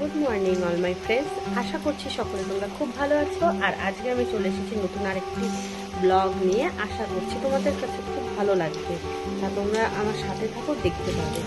Good morning, all my friends. আশা করছি সকলে তোমরা খুব ভালো আছো। আর আজকে আমি চলে এসেছি নতুন আরেকটি ব্লগ নিয়ে। আশা করছি তোমাদের কাছে খুব ভালো লাগবে। তা তোমরা আমার সাথে থাকো, দেখতে পাবে।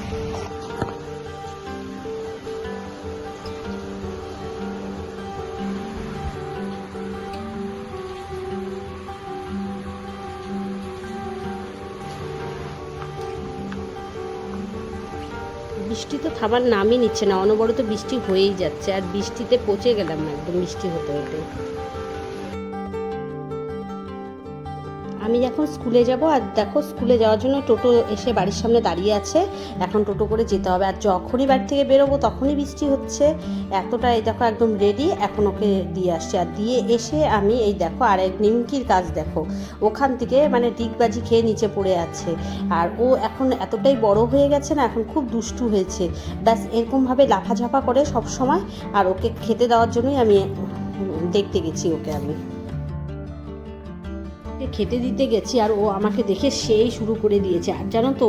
বৃষ্টি তো থাবার নামই নিচ্ছে না, অনবরত বৃষ্টি হয়েই যাচ্ছে, আর বৃষ্টিতে পচে গেলাম একদম বৃষ্টি হতে হতে। আমি এখন স্কুলে যাব আর দেখো স্কুলে যাওয়ার জন্য টোটো এসে বাড়ির সামনে দাঁড়িয়ে আছে। এখন টোটো করে যেতে হবে। আর যখনই বাড়ি থেকে বেরোবো তখনই বৃষ্টি হচ্ছে। এতটা এই দেখো একদম রেডি এখন ওকে দিয়ে আসছে। আর দিয়ে এসে আমি এই দেখো আর এক নিমকির কাজ দেখো। ওখান থেকে মানে ডিগবাজি খেয়ে নিচে পড়ে আছে। আর ও এখন এতটাই বড় হয়ে গেছে না, এখন খুব দুষ্টু হয়েছে। ব্যাস, এরকমভাবে লাফাঝাপা করে সব সময় আর ওকে খেতে দেওয়ার জন্যই আমি দেখতে গেছি ওকে আমি। ওকে খেতে দিতে গেছি আর ও আমাকে দেখে সেই শুরু করে দিয়েছে। আর জানো তো,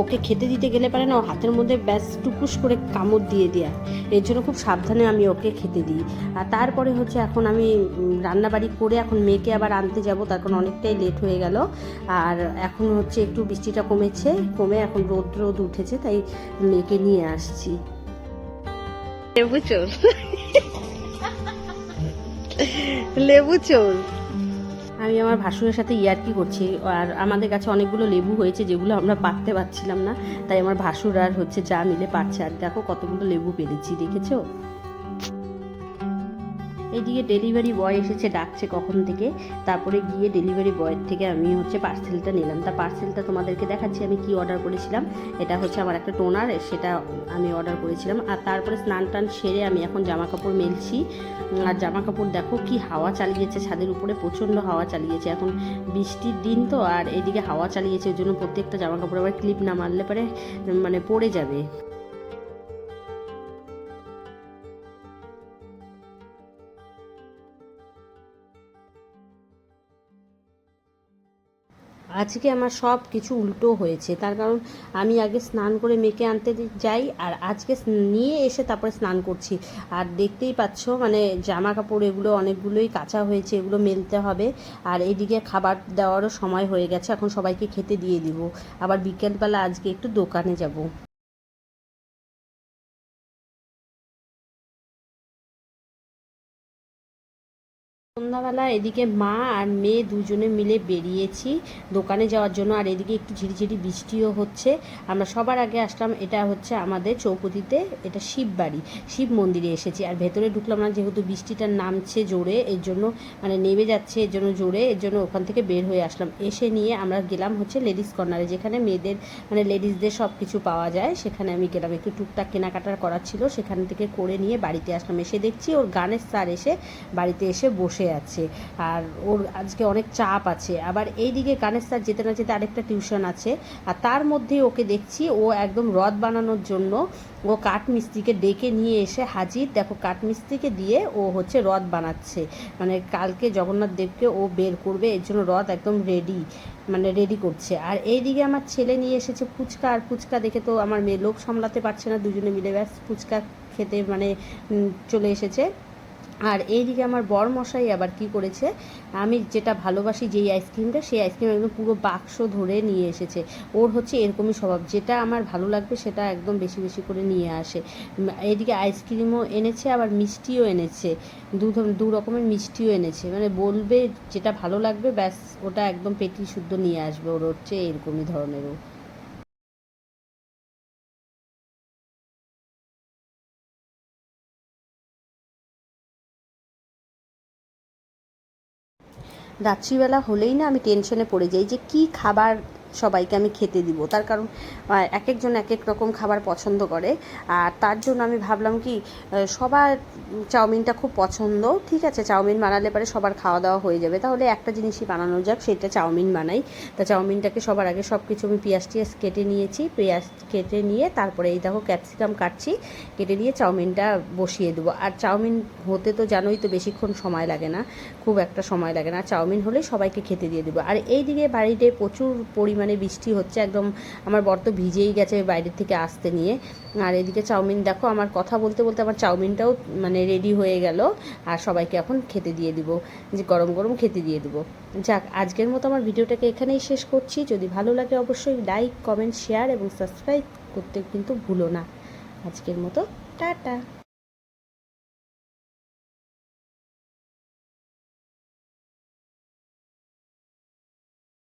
ওকে খেতে দিতে গেলে পারে না, ও হাতের মধ্যে ব্যাস টুকুস করে কামড় দিয়ে দেয়। এর জন্য খুব সাবধানে আমি ওকে খেতে দিই। আর তারপরে হচ্ছে এখন আমি রান্নাবাড়ি করে এখন মেয়েকে আবার আনতে যাব, তার কারণ অনেকটাই লেট হয়ে গেল। আর এখন হচ্ছে একটু বৃষ্টিটা কমেছে, কমে এখন রোদ রোদ উঠেছে, তাই মেয়েকে নিয়ে আসছি। লেবু চোর লেবু চোর আমি আমার ভাসুরের সাথে ইয়ার্কি করছি, আর আমাদের কাছে অনেকগুলো লেবু হয়েছে যেগুলো আমরা পাততে পারছিলাম না, তাই আমার ভাসুর আর হচ্ছে যা মিলে পারছে। আর দেখো কতগুলো লেবু পেরেছি, দেখেছ? এইদিকে ডেলিভারি বয় এসেছে, ডাকছে কখন থেকে। তারপরে গিয়ে ডেলিভারি বয়ের থেকে আমি হচ্ছে পার্সেলটা নিলাম। তা পার্সেলটা তোমাদেরকে দেখাচ্ছি, আমি কি অর্ডার করেছিলাম। এটা হচ্ছে আমার একটা টোনার সেটা আমি অর্ডার করেছিলাম। আর তারপরে স্নান টান সেরে আমি এখন জামা কাপড় মেলছি আর জামা কাপড় দেখো কি হাওয়া চালিয়েছে, ছাদের উপরে প্রচণ্ড হাওয়া চালিয়েছে। এখন বৃষ্টির দিন তো, আর এদিকে হাওয়া চালিয়েছে, ওই জন্য প্রত্যেকটা জামা কাপড় আবার ক্লিপ না মারলে পরে মানে পড়ে যাবে। আজকে আমার সব কিছু উল্টো হয়েছে। তার কারণ আমি আগে স্নান করে মেয়েকে আনতে যাই, আর আজকে নিয়ে এসে তারপরে স্নান করছি। আর দেখতেই পাচ্ছ মানে জামা কাপড় এগুলো অনেকগুলোই কাঁচা হয়েছে, এগুলো মেলতে হবে। আর এদিকে খাবার দেওয়ারও সময় হয়ে গেছে, এখন সবাইকে খেতে দিয়ে দিব। আবার বিকেলবেলা আজকে একটু দোকানে যাব। সন্ধ্যাবেলা এদিকে মা আর মেয়ে দুজনে মিলে বেরিয়েছি দোকানে যাওয়ার জন্য। আর এদিকে একটু ঝিরিঝিরি বৃষ্টিও হচ্ছে। আমরা সবার আগে আসলাম, এটা হচ্ছে আমাদের চৌপতিতে, এটা শিব বাড়ি। শিব মন্দিরে এসেছি। আর ভেতরে ঢুকলাম না, যেহেতু বৃষ্টিটা নামছে জোরে, এর জন্য মানে নেমে যাচ্ছে, এর জন্য জোরে, এর জন্য ওখান থেকে বের হয়ে আসলাম। এসে নিয়ে আমরা গেলাম হচ্ছে লেডিস কর্নারে, যেখানে মেয়েদের মানে লেডিসদের সব কিছু পাওয়া যায়। সেখানে আমি গেলাম, একটু টুকটাক কেনাকাটার করার ছিল। সেখান থেকে করে নিয়ে বাড়িতে আসলাম। এসে দেখছি ওর গানের স্যার এসে বাড়িতে এসে বসে আছে। আর ওর আজকে অনেক চাপ আছে। আবার এইদিকে গানের স্যার যেতে না যেতে আরেকটা টিউশন আছে, আর তার মধ্যে ওকে দেখছি ও একদম রথ বানানোর জন্য ও কাঠ মিস্ত্রিকে ডেকে নিয়ে এসে হাজির। দেখো কাঠ মিস্ত্রিকে দিয়ে ও হচ্ছে রথ বানাচ্ছে। মানে কালকে জগন্নাথ দেবকে ও বের করবে, এর জন্য রথ একদম রেডি মানে রেডি করছে। আর এইদিকে আমার ছেলে নিয়ে এসেছে ফুচকা, আর ফুচকা দেখে তো আমার মেয়ে লোক সামলাতে পারছে না, দুজনে মিলে ব্যাস ফুচকা খেতে মানে চলে এসেছে। আর এইদিকে আমার বর মশাই আবার কি করেছে আমি যেটা ভালোবাসি যেই আইসক্রিমটা সেই আইসক্রিম একদম পুরো বাক্স ধরে নিয়ে এসেছে। ওর হচ্ছে এরকমই স্বভাব যেটা আমার ভালো লাগবে সেটা একদম বেশি বেশি করে নিয়ে আসে। উম, এইদিকে আইসক্রিমও এনেছে আবার মিষ্টিও এনেছে। দু দু রকমের মিষ্টিও এনেছে। মানে বলবে যেটা ভালো লাগবে ব্যাস ওটা একদম পেটি শুদ্ধ নিয়ে আসবে ওর হচ্ছে এরকমই ধরনেরও। রাত্রিবেলা হলেই না আমি টেনশনে পড়ে যাই যে কি খাবার সবাইকে আমি খেতে দিব। তার কারণ এক একজন এক এক রকম খাবার পছন্দ করে। আর তার জন্য আমি ভাবলাম কি সবার চাউমিনটা খুব পছন্দ, ঠিক আছে? চাউমিন বানালে পরে সবার খাওয়া দাওয়া হয়ে যাবে। তাহলে একটা জিনিসই বানানো যাক, সেটা চাউমিন বানাই। তা চাউমিনটাকে সবার আগে সব কিছু আমি পেঁয়াজ টিয়াজ কেটে নিয়েছি। পেঁয়াজ কেটে নিয়ে তারপরে এই দেখো ক্যাপসিকাম কাটছি, কেটে দিয়ে চাউমিনটা বসিয়ে দেবো। আর চাউমিন হতে তো জানোই তো বেশিক্ষণ সময় লাগে না, খুব একটা সময় লাগে না। চাউমিন হলে সবাইকে খেতে দিয়ে দেবো। আর এইদিকে বাড়িতে প্রচুর পরিমাণে পরিমাণে বৃষ্টি হচ্ছে, একদম আমার বর তো ভিজেই গেছে বাইরের থেকে আসতে নিয়ে। আর এদিকে চাউমিন, দেখো আমার কথা বলতে বলতে আমার চাউমিনটাও মানে রেডি হয়ে গেল। আর সবাইকে এখন খেতে দিয়ে দিব, যে গরম গরম খেতে দিয়ে দিব। যাক, আজকের মতো আমার ভিডিওটাকে এখানেই শেষ করছি। যদি ভালো লাগে অবশ্যই লাইক কমেন্ট শেয়ার এবং সাবস্ক্রাইব করতে কিন্তু ভুলো না। আজকের মতো, টাটা।